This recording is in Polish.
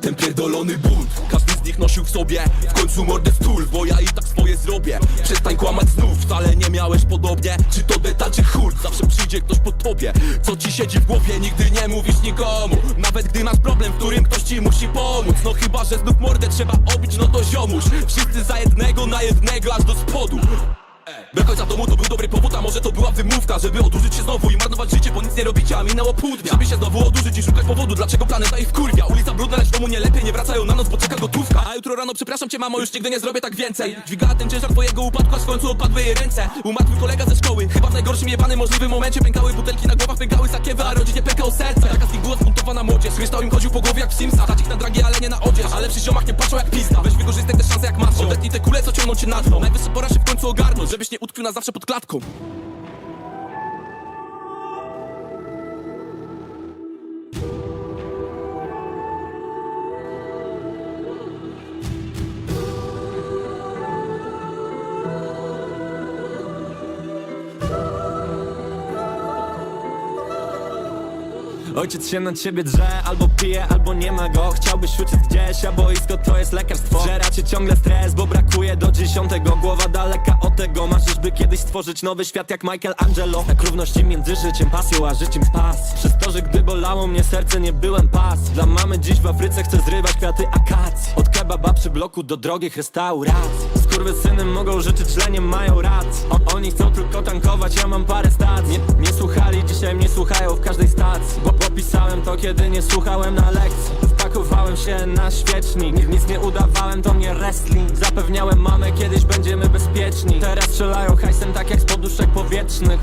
ten pierdolony bunt Każdy z nich nosił w sobie w końcu mordę stul Bo ja i tak swoje zrobię. Przestań kłamać znów, wcale nie miałeś podobnie. Czy to beta czy hurt, zawsze przyjdzie ktoś po tobie. Co ci siedzi w głowie, nigdy nie mówisz nikomu. Nawet gdy masz problem, w którym ktoś ci musi pomóc. No chyba, że znów mordę trzeba obić, no to ziomuś. Wszyscy za jednego, na jednego, aż do spodu do końca domu to był dobry powód, a może to była wymówka Żeby odurzyć się znowu i marnować życie, bo nic nie robicie, a minęło pół dnia. Żeby się znowu odurzyć i szukać powodu, dlaczego planeta ich wkurwia. Ulica brudna, lecz w domu nie lepiej, nie wracają na noc, bo czeka gotówka. A jutro rano, przepraszam cię mamo, już nigdy nie zrobię tak więcej. Dźwigała ten ciężar twojego upadku, aż w końcu opadły jej ręce. Umarł kolega ze szkoły, chyba w najgorszym jebanym możliwym momencie. Pękały butelki na głowach, pękały sakiewy, a rodzinie pękało serce Taka z nich była zbuntowana młodzież, im chodził po głowie jak w Simsa Dać na dragi, ale nie na odzież, ale przy ziomach nie patrzą jak pizda te kule, co ciągną cię na dno. Najwyższa pora się w końcu ogarnąć, żebyś nie utkwił na zawsze pod klatką Ojciec się na ciebie drze, albo pije, albo nie ma go. Chciałbyś uciec gdzieś, a boisko to jest lekarstwo. Żera cię ciągle stres, bo brakuje do dziesiątego Głowa daleka od tego, marzysz by kiedyś stworzyć nowy świat jak Michelangelo Jak równości między życiem pasją, a życiem spas Przez to, że gdy bolało mnie serce, nie byłem pas. Dla mamy dziś w Afryce chcę zrywać kwiaty akacji. Od kebaba przy bloku do drogich restauracji. Skurwysyny mogą życzyć źle, nie mają racji. O, Oni chcą tylko tankować, ja mam parę stacji. Nie, nie słuchali, dzisiaj mnie słuchają w każdej stacji. Bo to, kiedy nie słuchałem na lekcji. Wpakowałem się na świecznik Nic, nie udawałem, to mnie wrestling. Zapewniałem mamę, kiedyś będziemy bezpieczni. Teraz strzelają hajsem tak jak z poduszek powietrznych